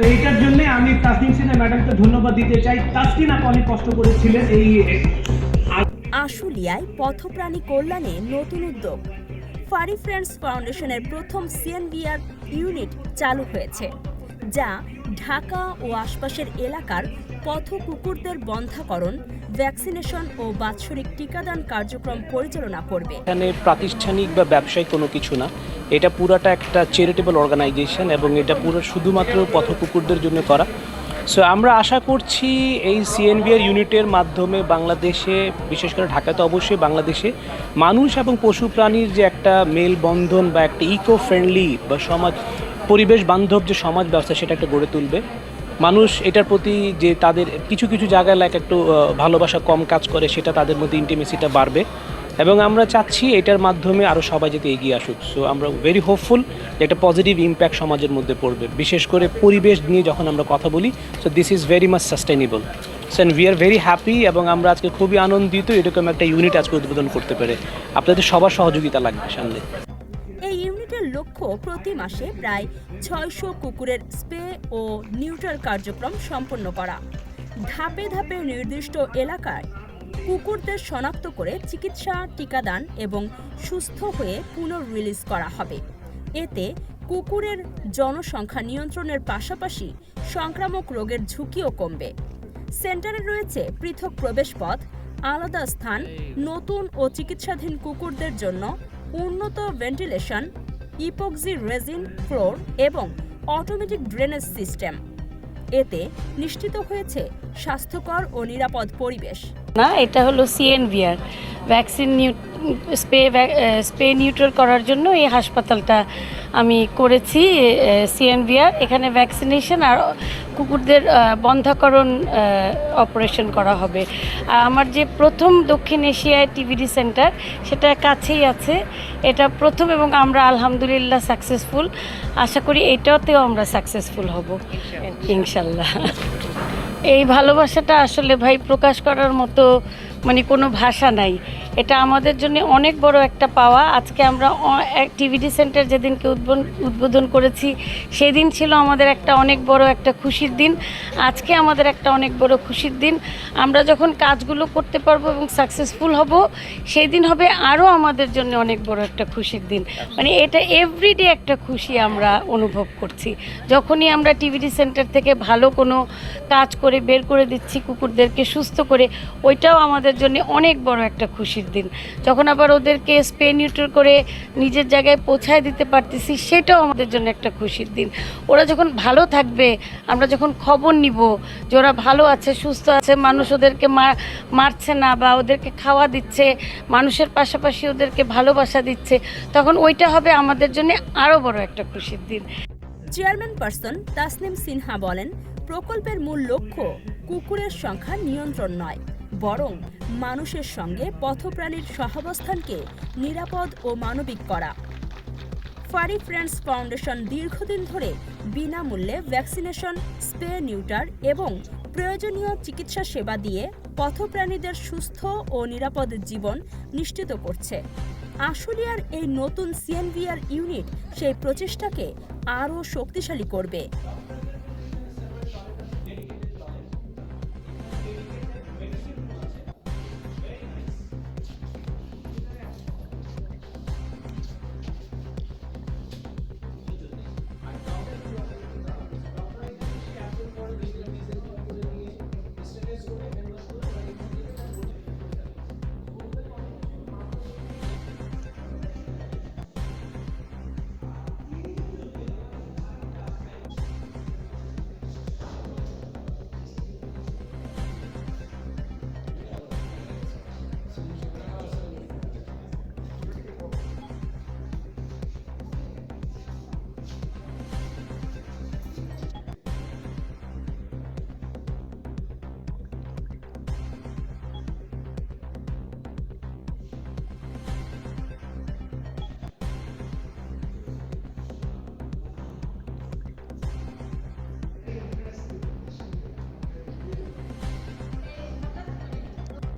তো এইটার জন্য আমি তাসনিম সিনহা ম্যাডামকে ধন্যবাদ দিতে চাই। তাসকিন আপু অনেক কষ্ট করেছিলেন এই আশুলিয়ায় পথপ্রাণী কল্যাণে নতুন উদ্যোগ। ফারি ফ্রেন্ডস ফাউন্ডেশনের প্রথম সিএনবিআর ইউনিট চালু হয়েছে, যা ঢাকা ও আশপাশের এলাকার পথ কুকুরদের বন্ধাকরণ ভ্যাকসিনেশন ও বাৎসরিক টিকাদান কার্যক্রম পরিচালনা করবে। এখানে প্রাতিষ্ঠানিক বা ব্যবসায়িক কোনো কিছু না। এটা পুরাটা একটা চ্যারিটেবল অর্গানাইজেশন এবং এটা পুরো শুধুমাত্র পথ কুকুরদের জন্য করা। সো আমরা আশা করছি এই সিএনবিআর ইউনিটের মাধ্যমে বাংলাদেশে, বিশেষ করে ঢাকাতে অবশ্যই বাংলাদেশে, মানুষ এবং পশু প্রাণীর যে একটা মেলবন্ধন বা একটা ইকো ফ্রেন্ডলি বা সমাজ, পরিবেশ বান্ধব যে সমাজ ব্যবস্থা, সেটা একটা গড়ে তুলবে। মানুষ এটার প্রতি যে তাদের কিছু কিছু জায়গায় লাইক একটু ভালোবাসা কম কাজ করে, সেটা তাদের মধ্যে ইন্টিমেসিটা বাড়বে। এবং আমরা চাচ্ছি এটার মাধ্যমে আরও সবাই যাতে এগিয়ে আসুক। সো আমরা ভেরি হোপফুল একটা পজিটিভ ইম্প্যাক্ট সমাজের মধ্যে পড়বে। বিশেষ করে পরিবেশ নিয়ে যখন আমরা কথা বলি so this is very much sustainable and we are very happy এবং আমরা আজকে খুবই আনন্দিত এরকম একটা ইউনিট আজকে উদ্বোধন করতে পেরে। আপনাদের সবার সহযোগিতা লাগবে সামনে। প্রতি মাসে প্রায় ছয়শো কুকুরের স্প্রে ও নিউট্রাল কার্যক্রম সম্পন্ন করা। ধাপে ধাপে নির্দিষ্ট এলাকায় কুকুরদের শনাক্ত করে চিকিৎসা, টিকাদান এবং সুস্থ হয়ে পুনঃ রিলিজ করা হবে। এতে কুকুরের জনসংখ্যা নিয়ন্ত্রণের পাশাপাশি সংক্রামক রোগের ঝুঁকিও কমবে। সেন্টারে রয়েছে পৃথক প্রবেশপথ, আলাদা স্থান, নতুন ও চিকিৎসাধীন কুকুরদের জন্য উন্নত ভেন্টিলেশন ইপক্সি রেজিন ফ্লোর এবং অটোমেটিক ড্রেনেজ সিস্টেম। এতে নিশ্চিত হয়েছে স্বাস্থ্যকর ও নিরাপদ পরিবেশ। না এটা হলো CNVR vaccine new spray spray neutral করার জন্য এই হাসপাতালটা আমি করেছি সিএনভিআর এখানে ভ্যাকসিনেশন আর কুকুরদের বন্ধাকরণ অপারেশন করা হবে। আর আমার যে প্রথম দক্ষিণ এশিয়ায় টিভিডি সেন্টার সেটা কাছেই আছে। এটা প্রথম এবং আমরা আলহামদুলিল্লাহ সাকসেসফুল আশা করি এটাতেও আমরা সাকসেসফুল হব। ইনশাল্লাহ এই ভালোবাসাটা আসলে ভাই প্রকাশ করার মতো মানে কোনো ভাষা নাই। এটা আমাদের জন্য অনেক বড় একটা পাওয়া। আজকে আমরা টিভিডি সেন্টার যেদিনকে উদ্বোধন উদ্বোধন করেছি, সেদিন ছিল আমাদের একটা অনেক বড় একটা খুশির দিন। আজকে আমাদের একটা অনেক বড় খুশির দিন। আমরা যখন কাজগুলো করতে পারব এবং সাকসেসফুল হব সেই দিন হবে আরও আমাদের জন্য অনেক বড় একটা খুশির দিন। মানে এটা এভরিডে একটা খুশি আমরা অনুভব করছি। যখনই আমরা টিভিডি সেন্টার থেকে ভালো কোনো কাজ করে বের করে দিচ্ছি কুকুরদেরকে সুস্থ করে, ওইটাও আমাদের জন্য অনেক বড় একটা খুশির দিন। যখন আবার ওদেরকে স্পে নিউট্রাল করে নিজের জায়গায় পৌঁছায় দিতে পারতেছি, সেটাও আমাদের জন্য একটা খুশির দিন। ওরা যখন ভালো থাকবে, আমরা যখন খবর নিব যে ওরা ভালো আছে, সুস্থ আছে, মানুষ ওদেরকে মারছে না বা ওদেরকে খাওয়া দিচ্ছে, মানুষের পাশাপাশি ওদেরকে ভালোবাসা দিচ্ছে, তখন ওইটা হবে আমাদের জন্য আরও বড় একটা খুশির দিন। চেয়ারম্যান পারসন তাসনিম সিনহা বলেন, প্রকল্পের মূল লক্ষ্য কুকুরের সংখ্যা নিয়ন্ত্রণ নয়। বরং মানুষের সঙ্গে পথপ্রাণীর সহাবস্থানকে নিরাপদ ও মানবিক করা। ফারি ফ্রেন্ডস ফাউন্ডেশন দীর্ঘদিন ধরে বিনামূল্যে ভ্যাকসিনেশন স্প্রে নিউটার এবং প্রয়োজনীয় চিকিৎসা সেবা দিয়ে পথপ্রাণীদের সুস্থ ও নিরাপদ জীবন নিশ্চিত করছে। আশুলিয়ার এই নতুন সিএনভিআর ইউনিট সেই প্রচেষ্টাকে আরও শক্তিশালী করবে।